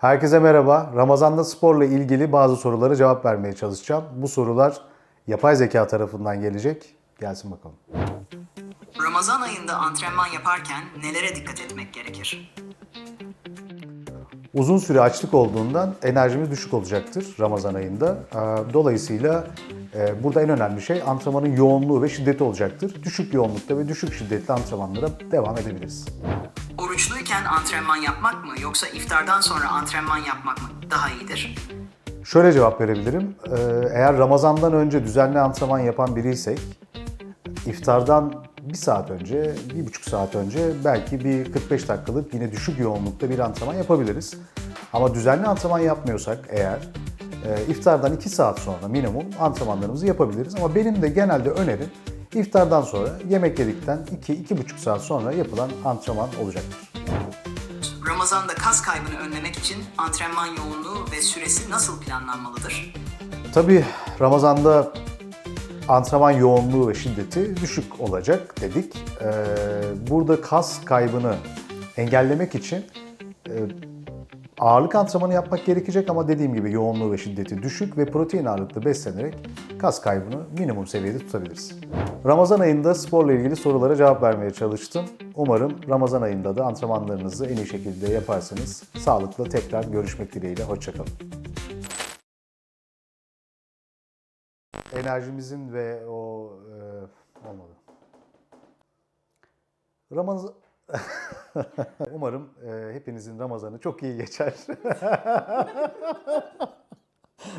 Herkese merhaba. Ramazan'da sporla ilgili bazı sorulara cevap vermeye çalışacağım. Bu sorular yapay zeka tarafından gelecek. Gelsin bakalım. Ramazan ayında antrenman yaparken nelere dikkat etmek gerekir? Uzun süre açlık olduğundan enerjimiz düşük olacaktır Ramazan ayında. Ee, Dolayısıyla e, burada en önemli şey antrenmanın yoğunluğu ve şiddeti olacaktır. Düşük yoğunlukta ve düşük şiddetli antrenmanlara devam edebiliriz. Oruçluyken antrenman yapmak mı yoksa iftardan sonra antrenman yapmak mı daha iyidir? Şöyle cevap verebilirim. Ee, Eğer Ramazan'dan önce düzenli antrenman yapan biriysek, iftardan bir saat önce, bir buçuk saat önce belki bir 45 dakikalık yine düşük yoğunlukta bir antrenman yapabiliriz. Ama düzenli antrenman yapmıyorsak eğer, e, iftardan 2 saat sonra minimum antrenmanlarımızı yapabiliriz. Ama benim de genelde önerim iftardan sonra yemek yedikten 2-2,5 saat sonra yapılan antrenman olacaktır. Ramazan'da kas kaybını önlemek için antrenman yoğunluğu ve süresi nasıl planlanmalıdır? Tabii Ramazan'da antrenman yoğunluğu ve şiddeti düşük olacak dedik. Ee, burada kas kaybını engellemek için e, ağırlık antrenmanı yapmak gerekecek ama dediğim gibi yoğunluğu ve şiddeti düşük ve protein ağırlıklı beslenerek kas kaybını minimum seviyede tutabiliriz. Ramazan ayında sporla ilgili sorulara cevap vermeye çalıştım. Umarım Ramazan ayında da antrenmanlarınızı en iyi şekilde yaparsınız. Sağlıkla tekrar görüşmek dileğiyle. Hoşçakalın. enerjimizin ve o e, olmadı. Ramazan Umarım e, hepinizin Ramazanı çok iyi geçer.